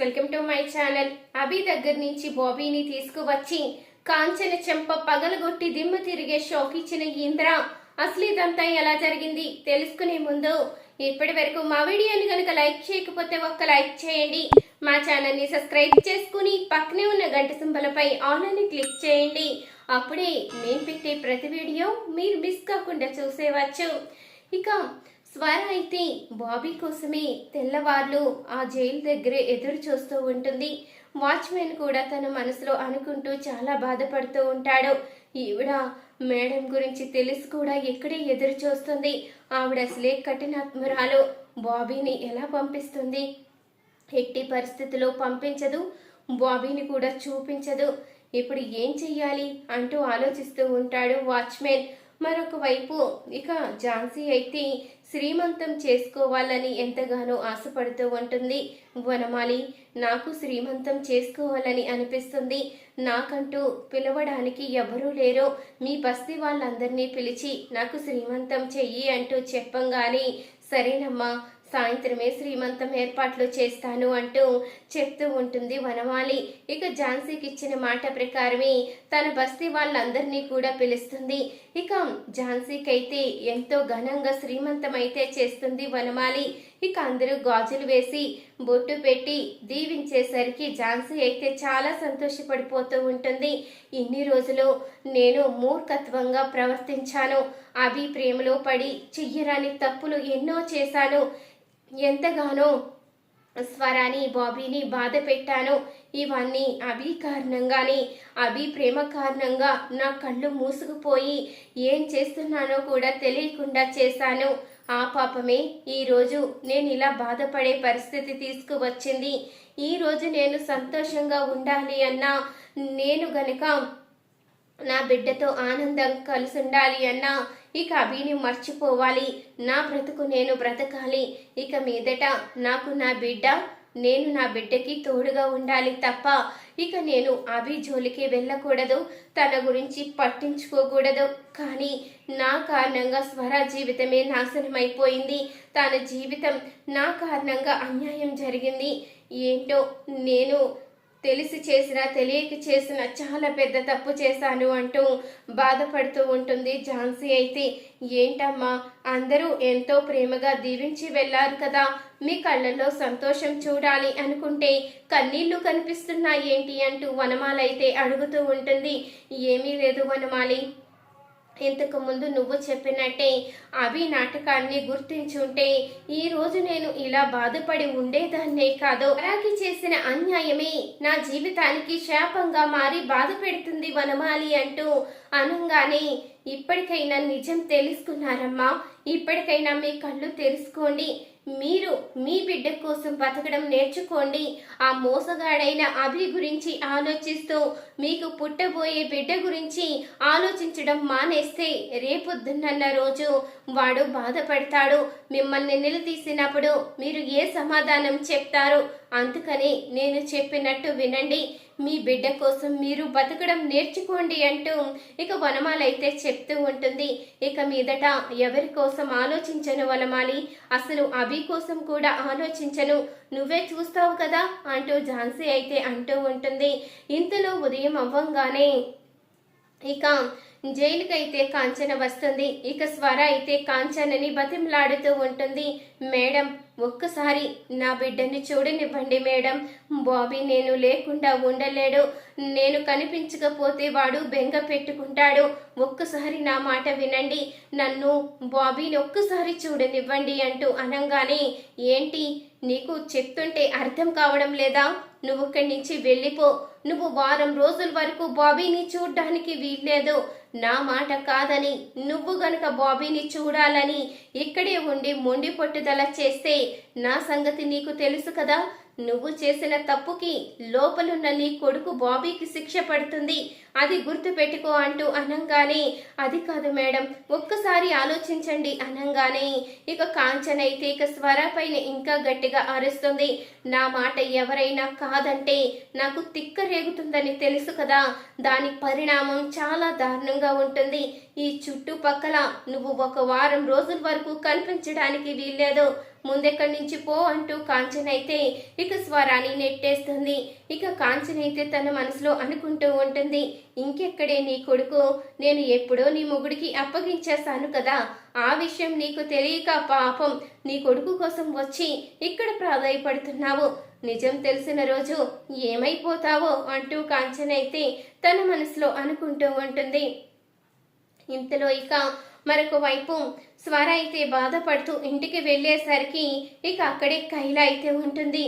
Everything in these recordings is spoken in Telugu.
Welcome to my channel. Abhi దగ్గర నుంచి బాబీని తీసుకువచ్చి కాంచన చెంప పగలగొట్టి దిమ్మ తిరిగే షాక్ ఇచ్చిన ఇంద్ర అసలు ఇదంతా ఎలా జరిగింది? తెలుసుకునే ముందు ఇప్పటి వరకు మా వీడియోని కనుక లైక్ చేయకపోతే ఒక్క లైక్ చేయండి. మా ఛానల్ని సబ్స్క్రైబ్ చేసుకుని పక్కనే ఉన్న గంట సింబలపై ఆల్ అని క్లిక్ చేయండి. అప్పుడే నేను పెట్టే ప్రతి వీడియో మీరు మిస్ కాకుండా చూసేవచ్చు. ఇక స్వర అయితే బాబీ కోసమే తెల్లవార్లు ఆ జైలు దగ్గరే ఎదురు చూస్తూ ఉంటుంది. వాచ్మెన్ కూడా తన మనసులో అనుకుంటూ చాలా బాధపడుతూ ఉంటాడు. ఈవిడ మేడం గురించి తెలిసి కూడా ఎక్కడే ఎదురు చూస్తుంది. ఆవిడ అసలే కఠినాత్మరాలు. బాబీని ఎలా పంపిస్తుంది? ఎట్టి పరిస్థితిలో పంపించదు. బాబీని కూడా చూపించదు. ఇప్పుడు ఏం చెయ్యాలి అంటూ ఆలోచిస్తూ ఉంటాడు వాచ్మెన్ మరొక వైపు ఇక ఝాన్సీ అయితే శ్రీమంతం చేసుకోవాలని ఎంతగానో ఆశపడుతూ ఉంటుంది. వనమాలి నాకు శ్రీమంతం చేసుకోవాలని అనిపిస్తుంది. నాకంటూ పిలవడానికి ఎవరూ లేరు. మీ బస్తీ వాళ్ళందరినీ పిలిచి నాకు శ్రీమంతం చెయ్యి అంటూ చెప్పంగానే సరేనమ్మా సాయంత్రమే శ్రీమంతం ఏర్పాట్లు చేస్తాను అంటూ చెప్తూ ఉంటుంది వనమాలి. ఇక ఝాన్సీకి ఇచ్చిన మాట ప్రకారమే తన బస్తీ వాళ్ళందరినీ కూడా పిలుస్తుంది. ఇక ఝాన్సీకి అయితే ఎంతో ఘనంగా శ్రీమంతం అయితే చేస్తుంది వనమాలి. ఇక అందరూ గాజులు వేసి బొట్టు పెట్టి దీవించేసరికి ఝాన్సీ అయితే చాలా సంతోషపడిపోతూ ఉంటుంది. ఇన్ని రోజులు నేను మూర్ఖత్వంగా ప్రవర్తించాను. అవి ప్రేమలో పడి చెయ్యరాని తప్పులు ఎన్నో చేశాను. ఎంతగానో స్వరాని బాబీని బాధ పెట్టాను ఇవన్నీ అభి కారణంగానే అభి ప్రేమ కారణంగా నా కళ్ళు మూసుకుపోయి ఏం చేస్తున్నానో కూడా తెలియకుండా చేశాను. ఆ పాపమే ఈరోజు నేను ఇలా బాధపడే పరిస్థితి తీసుకువచ్చింది. ఈరోజు నేను సంతోషంగా ఉండాలి అన్నా నేను గనక నా బిడ్డతో ఆనందం కలిసి ఉండాలి అన్నా ఇక అభిని మర్చిపోవాలి. నా బ్రతుకు నేను బ్రతకాలి. ఇక మీదట నాకు నా బిడ్డ నేను నా బిడ్డకి తోడుగా ఉండాలి తప్ప ఇక నేను అభి జోలికి వెళ్ళకూడదు. తన గురించి పట్టించుకోకూడదు. కానీ నా కారణంగా స్వర జీవితమే నాశనమైపోయింది. తన జీవితం నా కారణంగా అన్యాయం జరిగింది. ఏంటో నేను తెలిసి చేసిన తెలియక చేసిన చాలా పెద్ద తప్పు చేశాను అంటూ బాధపడుతూ ఉంటుంది ఝాన్సీ అయితే. ఏంటమ్మా అందరూ ఎంతో ప్రేమగా దీవించి వెళ్ళారు కదా. మీ కళ్ళల్లో సంతోషం చూడాలి అనుకుంటే కన్నీళ్ళు కనిపిస్తున్నాయి ఏంటి అంటూ వనమాలైతే అడుగుతూ ఉంటుంది. ఏమీ లేదు వనమాలి. ఇంతకు ముందు నువ్వు చెప్పినట్టే అవి నాటకాన్ని గుర్తించుంటే ఈ రోజు నేను ఇలా బాధపడి ఉండేదాన్నే కాదు. అలాగే చేసిన అన్యాయమే నా జీవితానికి శాపంగా మారి బాధ పెడుతుంది వనమాలి అంటూ అనంగానే ఇప్పటికైనా నిజం తెలుసుకున్నారమ్మా. ఇప్పటికైనా మీ కళ్ళు తెలుసుకోండి మీరు మీ బిడ్డ కోసం బతకడం నేర్చుకోండి. ఆ మోసగాడైన అభి గురించి ఆలోచిస్తూ మీకు పుట్టబోయే బిడ్డ గురించి ఆలోచించడం మానేస్తే రేపొద్దున్న రోజు వాడు బాధపడతాడు. మిమ్మల్ని నిలదీసినప్పుడు మీరు ఏ సమాధానం చెప్తారు? అందుకని నేను చెప్పినట్టు వినండి. మీ బిడ్డ కోసం మీరు బతకడం నేర్చుకోండి అంటూ ఇక వనమాలైతే చెప్తూ ఉంటుంది. ఇక మీదట ఎవరి కోసం ఆలోచించను వనమాలి? అసలు అభి కోసం కూడా ఆలోచించను. నువ్వే చూస్తావు కదా అంటూ ఝాన్సీ అయితే అంటూ ఉంటుంది. ఇంతలో ఉదయం అవ్వంగానే ఇక జైలుకైతే కాంచన వస్తుంది. ఇక స్వర అయితే కాంచనని బతిమలాడుతూ ఉంటుంది. మేడం ఒక్కసారి నా బిడ్డని చూడనివ్వండి మేడం. బాబీ నేను లేకుండా ఉండలేడు. నేను కనిపించకపోతే వాడు బెంగ పెట్టుకుంటాడు. ఒక్కసారి నా మాట వినండి. నన్ను బాబీని ఒక్కసారి చూడనివ్వండి అంటూ అనంగానే ఏంటి? నీకు చెప్తుంటే అర్థం కావడం లేదా? నువ్వు ఇక్కడి నుంచి వెళ్ళిపో. నువ్వు వారం రోజుల వరకు బాబీని చూడ్డానికి వీల్లేదు. నా మాట కాదని నువ్వు గనక బాబీని చూడాలని ఇక్కడే ఉండి మొండి పట్టుదల చేస్తే నా సంగతి నీకు తెలుసు కదా? నువ్వు చేసిన తప్పుకి లోపలున్న నీ కొడుకు బాబీకి శిక్ష పడుతుంది. అది గుర్తు పెట్టుకో అంటూ అనంగానే అది కాదు మేడం ఒక్కసారి ఆలోచించండి అనంగానే. ఇక కాంచన అయితే ఇక స్వరపైన ఇంకా గట్టిగా అరుస్తుంది. నా మాట ఎవరైనా కాదంటే నాకు తిక్క రేగుతుందని తెలుసు కదా. దాని పరిణామం చాలా దారుణంగా ఉంటుంది. ఈ చుట్టుపక్కల నువ్వు ఒక వారం రోజుల వరకు కనిపించడానికి వీల్లేదు. ముందెక్కడి నుంచి పో అంటూ కాంచనైతే ఇక స్వరాన్ని నెట్టేస్తుంది. ఇక కాంచనైతే తన మనసులో అనుకుంటూ ఉంటుంది ఇంకెక్కడే నీ కొడుకు? నేను ఎప్పుడో నీ మొగుడికి అప్పగించేశాను కదా. ఆ విషయం నీకు తెలియక పాపం నీ కొడుకు కోసం వచ్చి ఇక్కడ ప్రాధాయపడుతున్నావు. నిజం తెలిసిన రోజు ఏమైపోతావో అంటూ కాంచనైతే అయితే తన మనసులో అనుకుంటూ ఉంటుంది. ఇంతలో ఇక మరొక వైపు స్వర అయితే బాధపడుతూ ఇంటికి వెళ్ళేసరికి ఇక అక్కడే కైల అయితే ఉంటుంది.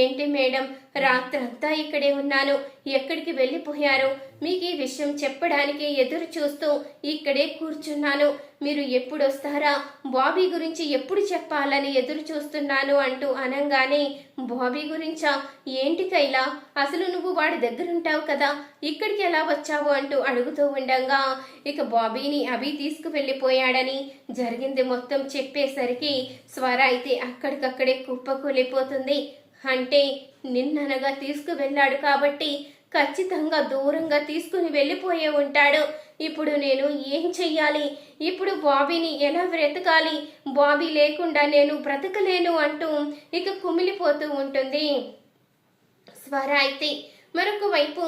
ఏంటి మేడం? రాత్రంతా ఇక్కడే ఉన్నాను. ఎక్కడికి వెళ్ళిపోయారు? మీకు ఈ విషయం చెప్పడానికి ఎదురు చూస్తూ ఇక్కడే కూర్చున్నాను. మీరు ఎప్పుడొస్తారా? బాబీ గురించి ఎప్పుడు చెప్పాలని ఎదురు చూస్తున్నాను అంటూ అనంగానే బాబీ గురించా? ఏంటి కైలా? అసలు నువ్వు వాడి దగ్గర ఉంటావు కదా. ఇక్కడికి ఎలా వచ్చావు? అంటూ అడుగుతూ ఉండగా ఇక బాబీని అభి తీసుకువెళ్ళిపోయాడని జరిగింది. మొత్తం చెప్పేసరికి స్వర అయితే అక్కడికక్కడే కుప్పకూలిపోతుంది. అంటే నిన్ననగా తీసుకువెళ్ళాడు కాబట్టి ఖచ్చితంగా దూరంగా తీసుకుని వెళ్ళిపోయే ఉంటాడు. ఇప్పుడు నేను ఏం చెయ్యాలి? ఇప్పుడు బాబీని ఎలా బ్రతకాలి బాబీ లేకుండా నేను బ్రతకలేను అంటూ ఇక కుమిలిపోతూ ఉంటుంది. స్వర అయితే మరొక వైపు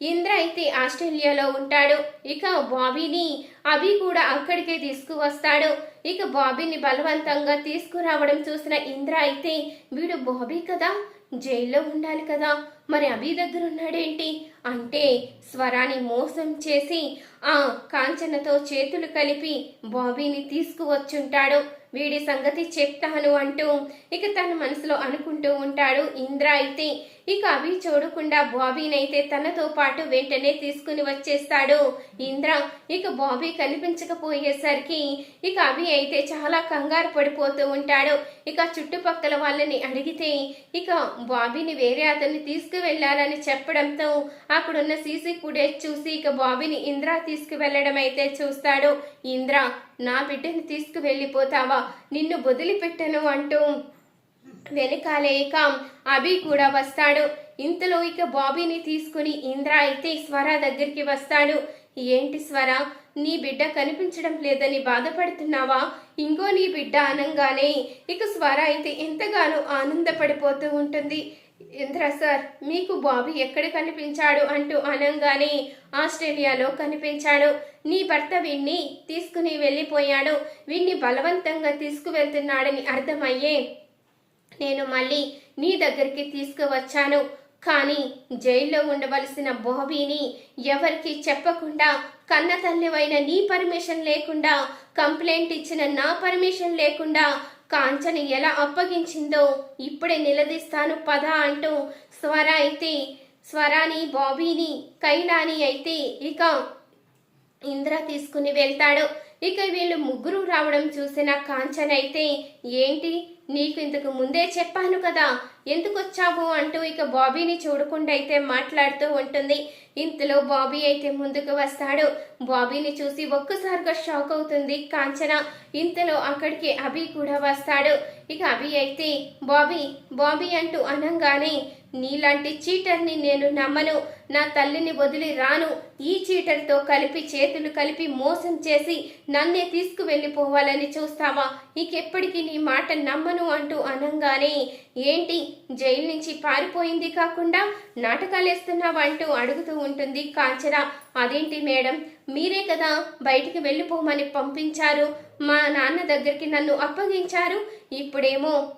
ఇంద్ర అయితే ఆస్ట్రేలియాలో ఉంటాడు. ఇక బాబీని అభి కూడా అక్కడికే తీసుకువస్తాడు. ఇక బాబీని బలవంతంగా తీసుకురావడం చూసిన ఇంద్ర అయితే వీడు బాబీ కదా? జైల్లో ఉండాలి కదా? మరి అభి దగ్గర ఉన్నాడేంటి అంటే స్వరాన్ని మోసం చేసి ఆ కాంచనతో చేతులు కలిపి బాబీని తీసుకువచ్చుంటాడు. వీడి సంగతి చెప్తాను అంటూ ఇక తన మనసులో అనుకుంటూ ఉంటాడు ఇంద్ర అయితే. ఇక అభి చూడకుండా బాబీనైతే తనతో పాటు వెంటనే తీసుకుని వచ్చేస్తాడు. ఇంద్ర ఇక బాబీ కనిపించకపోయేసరికి ఇక అభి అయితే చాలా కంగారు పడిపోతూ ఉంటాడు. ఇక చుట్టుపక్కల వాళ్ళని అడిగితే ఇక బాబీని వేరే అతన్ని తీసుకువెళ్ళాలని చెప్పడంతో అక్కడున్న సీసీ ఫుటేజ్ చూసి ఇక బాబీని ఇంద్ర తీసుకువెళ్ళడం అయితే చూస్తాడు. ఇంద్ర నా బిడ్డని తీసుకువెళ్ళిపోతావా? నిన్ను వదిలిపెట్టను అంటూ వెనకాలే ఇక అభి కూడా వస్తాడు. ఇంతలో ఇక బాబీని తీసుకుని ఇంద్ర అయితే స్వర దగ్గరికి వస్తాడు. ఏంటి స్వర? నీ బిడ్డ కనిపించడం లేదని బాధపడుతున్నావా? ఇంకో నీ బిడ్డ అనంగానే ఇక స్వర అయితే ఎంతగానో ఆనందపడిపోతూ ఉంటుంది. ఇంద్ర సార్ మీకు బాబీ ఎక్కడ కనిపించాడు అంటూ అనంగానే ఆస్ట్రేలియాలో కనిపించాడు. నీ భర్త వీణ్ణి తీసుకుని వెళ్ళిపోయాడు. వీణ్ణి బలవంతంగా తీసుకువెళ్తున్నాడని అర్థమయ్యే నేను మళ్ళీ నీ దగ్గరికి తీసుకువచ్చాను. కానీ జైల్లో ఉండవలసిన బాబీని ఎవరికి చెప్పకుండా కన్న తల్లివైన నీ పర్మిషన్ లేకుండా కంప్లైంట్ ఇచ్చిన నా పర్మిషన్ లేకుండా కాంచని ఎలా అప్పగించిందో ఇప్పుడే నిలదీస్తాను పద అంటూ స్వర అయితే స్వరాని బాబీని కైలాని అయితే ఇక ఇంద్ర తీసుకుని వెళ్తాడు. ఇక వీళ్ళు ముగ్గురు రావడం చూసిన కాంచన అయితే ఏంటి? నీకు ఇంతకు ముందే చెప్పాను కదా ఎందుకు వచ్చావు? అంటూ ఇక బాబీని చూడకుండా అయితే మాట్లాడుతూ ఉంటుంది. ఇంతలో బాబీ అయితే ముందుకు వస్తాడు. బాబీని చూసి ఒక్కసారిగా షాక్ అవుతుంది కాంచన. ఇంతలో అక్కడికి అభి కూడా వస్తాడు. ఇక అభి అయితే బాబీ బాబీ అంటూ అనంగానే నీలాంటి చీటర్ని నేను నమ్మను. నా తల్లిని వదిలి రాను. ఈ చీటర్తో కలిపి చేతులు కలిపి మోసం చేసి నన్నే తీసుకువెళ్ళిపోవాలని చూస్తావా? ఇంకెప్పటికీ నీ మాట నమ్మను అంటూ అనంగానే ఏంటి? జైలు నుంచి పారిపోయింది కాకుండా నాటకాలేస్తున్నావా? అంటూ అడుగుతూ ఉంటుంది కాంచన. అదేంటి మేడం? మీరే కదా బయటికి వెళ్ళిపోమని పంపించారు. మా నాన్న దగ్గరికి నన్ను అప్పగించారు. ఇప్పుడేమో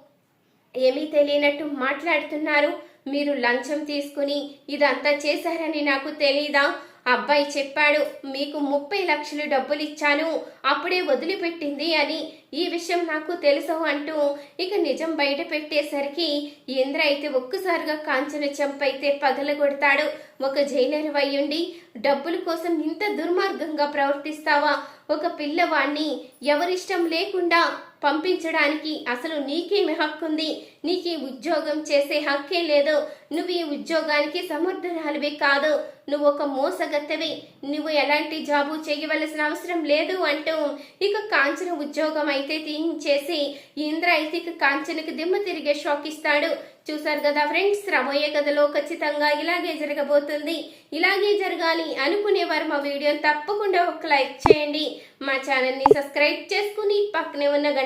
ఏమీ తెలియనట్టు మాట్లాడుతున్నారు. మీరు లంచం తీసుకుని ఇదంతా చేశారని నాకు తెలీదా? అబ్బాయి చెప్పాడు మీకు ముప్పై లక్షలు డబ్బులు ఇచ్చాను అప్పుడే వదిలిపెట్టింది అని. ఈ విషయం నాకు తెలుసు అంటూ ఇక నిజం బయట పెట్టేసరికి ఇంద్ర అయితే ఒక్కసారిగా కాంచన చెంపైతే పగలగొడతాడు. ఒక జైలర్ వయ్యుండి డబ్బుల కోసం ఇంత దుర్మార్గంగా ప్రవర్తిస్తావా? ఒక పిల్లవాణ్ణి ఎవరిష్టం లేకుండా పంపించడానికి అసలు నీకేమి హక్కుంది నీకు ఈ ఉద్యోగం చేసే హక్కే లేదు. నువ్వు ఈ ఉద్యోగానికి సమర్థురాలివి కాదు. నువ్వు ఒక మోసగత్తవి. నువ్వు ఎలాంటి జాబు చేయవలసిన అవసరం లేదు అంటూ ఇక కాంచన ఉద్యోగం అయితే తీయించేసి ఇంద్ర అయితే ఇక కాంచనకి దిమ్మ తిరిగే షాక్ ఇస్తాడు. చూసారు కదా ఫ్రెండ్స్ రాబోయే కథలో ఖచ్చితంగా ఇలాగే జరగబోతుంది. ఇలాగే జరగాలి అనుకునేవారు మా వీడియోని తప్పకుండా ఒక లైక్ చేయండి. మా ఛానల్ని సబ్స్క్రైబ్ చేసుకుని పక్కనే ఉన్న గంట